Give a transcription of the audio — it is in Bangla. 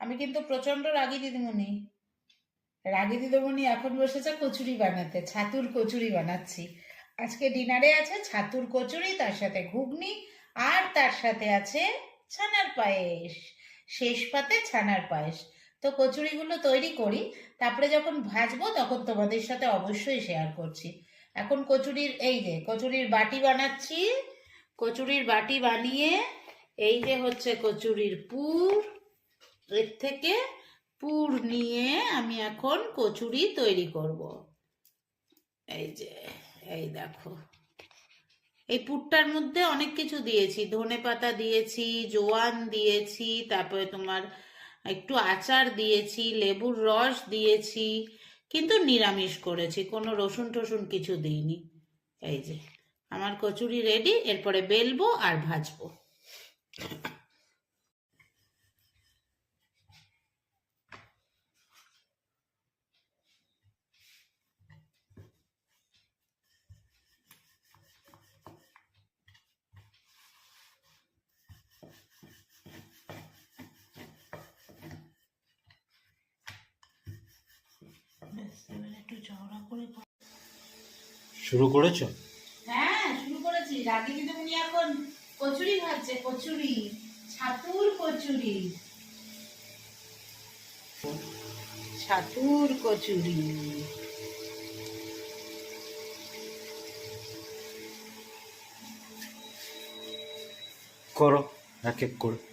আমি কিন্তু প্রচণ্ড রাগী দিদিমণি। রাগী দিদিমণি এখন বসেছে কচুরি বানাতে, ছাতুর কচুরি বানাচ্ছি। আজকে ডিনারে আছে ছাতুর কচুরি, তার সাথে ঘুগনি, আর তার সাথে আছে ছানার পায়েস, শেষ পাতে ছানার পায়েস। তো কচুরিগুলো তৈরি করি, তারপরে যখন ভাজবো তখন তোমাদের সাথে অবশ্যই শেয়ার করছি। এখন কচুরির, এই যে কচুরির বাটি বানাচ্ছি। কচুরির বাটি বানিয়ে, এই যে হচ্ছে কচুরির পুর এর থেকে পুর নিয়ে আমি এখন কচুরি তৈরি করব। এই যে, এই দেখো। এই পুরটার মধ্যে অনেক কিছু দিয়েছি। ধনে পাতা দিয়েছি, জোয়ান দিয়েছি, তারপরে তোমার একটু আচার দিয়েছি, লেবুর রস দিয়েছি, কিন্তু নিরামিষ করেছি। কোনো রসুন টসুন কিছু দিইনি। এই যে, আমার কচুরি রেডি এরপরে বেলবো আর ভাজবো। এবার একটু চওড়া করে শুরু করেছ? হ্যাঁ শুরু করেছি। রাগি দিদিমণি এখন কচুরি ভাজছে কচুরি। ছাতুর কচুরি। ছাতুর কচুরি। করো এক এক করে।